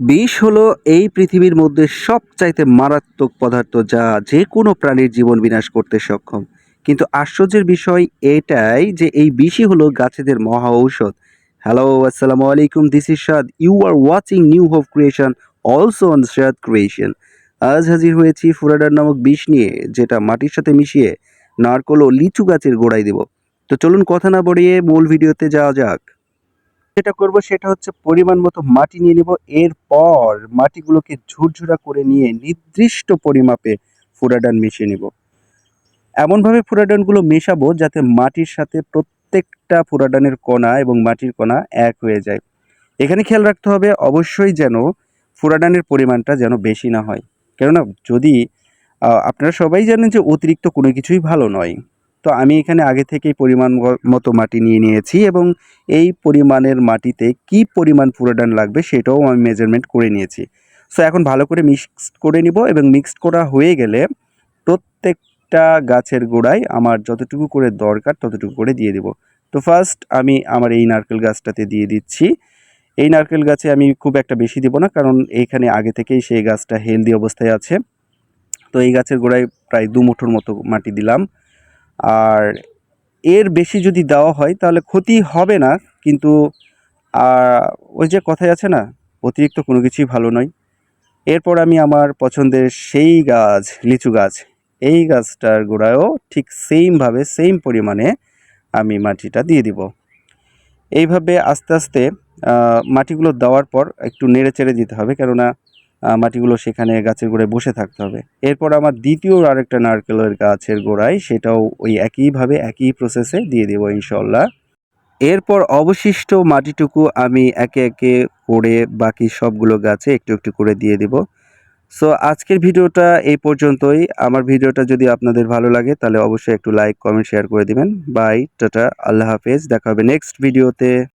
বিষ হলো এই পৃথিবীর মধ্যে সবচাইতে মারাত্মক পদার্থ যা যে কোনো প্রাণীর জীবন বিনাশ করতে সক্ষম। কিন্তু আশ্চর্যের বিষয় এটাই যে এই বিষই হলো গাছেদের মহা ঔষধ। হ্যালো আসসালামু আলাইকুম this is Shad you are watching new hope creation also on Shad creation আজ হাজির হয়েছি ফুরাডার নামক বিষ নিয়ে, যেটা মাটির সাথে মিশিয়ে নারকল ও লিচু গাছের গোড়ায় দেব। তো চলুন কথা না বাড়িয়ে মূল ভিডিওতে যাওয়া যাক। যেটা করব সেটা হচ্ছে পরিমাণ মতো মাটি নিয়ে নেব। এরপর মাটিগুলোকে ঝুরঝুরা করে নিয়ে নির্দিষ্ট পরিমাপে ফুরাডান মিশিয়ে নেব। এমনভাবে ফুরাডানগুলো মেশাবো যাতে মাটির সাথে প্রত্যেকটা ফুরাডানের কণা এবং মাটির কণা এক হয়ে যায়। এখানে খেয়াল রাখতে হবে অবশ্যই যেন ফুরাডানের পরিমাণটা যেন বেশি না হয়। কেননা যদি আপনারা সবাই জানেন যে অতিরিক্ত কোনো কিছুই ভালো নয়। তো আমি এখানে আগে থেকেই পরিমাণ মতো মাটি নিয়ে নিয়েছি এবং এই পরিমাণের মাটিতে কি পরিমাণ ফুরাডান লাগবে সেটাও আমি মেজারমেন্ট করে নিয়েছি। সো এখন ভালো করে মিক্সড করে নিব এবং মিক্সড করা হয়ে গেলে প্রত্যেকটা গাছের গোড়ায় আমার যতটুকু করে দরকার ততটুকু করে দিয়ে দিব। তো ফার্স্ট আমি আমার এই নারকেল গাছটাতে দিয়ে দিচ্ছি। এই নারকেল গাছে আমি খুব একটা বেশি দিব না কারণ এইখানে আগে থেকেই সেই গাছটা হেলদি অবস্থায় আছে। তো এই গাছের গোড়ায় প্রায় দু মুঠোর মতো মাটি দিলাম। আর এর বেশি যদি দেওয়া হয়, তাহলে ক্ষতি হবে না, কিন্তু ওই যে কথাই আছে না, অতিরিক্ত কোনো কিছুই ভালো নয়। এরপর আমি আমার পছন্দের সেই গাছ, লিচু গাছ, এই গাছটার গোড়ায়ও ঠিক সেমভাবে সেম পরিমাণে আমি মাটিটা দিয়ে দিব। এইভাবে আস্তে আস্তে মাটিগুলো দেওয়ার পর একটু নেড়ে চেড়ে দিতে হবে, কেননা মাটিগুলো সেখানে গাছের গোড়ায় বসে থাকতে হবে। এরপর আমার দ্বিতীয় আরেকটা নারকেলের গাছের গোড়ায় সেটাও ওই একইভাবে, একই প্রসেসে দিয়ে দেবো ইনশাল্লাহ এরপর অবশিষ্ট মাটিটুকু আমি একে একে করে বাকি সবগুলো গাছে একটু একটু করে দিয়ে দেব। সো আজকের ভিডিওটা এই পর্যন্তই। আমার ভিডিওটা যদি আপনাদের ভালো লাগে, তাহলে অবশ্যই একটু লাইক কমেন্ট শেয়ার করে দিবেন। বাই টাটা, আল্লাহ হাফেজ। দেখা হবে নেক্সট ভিডিওতে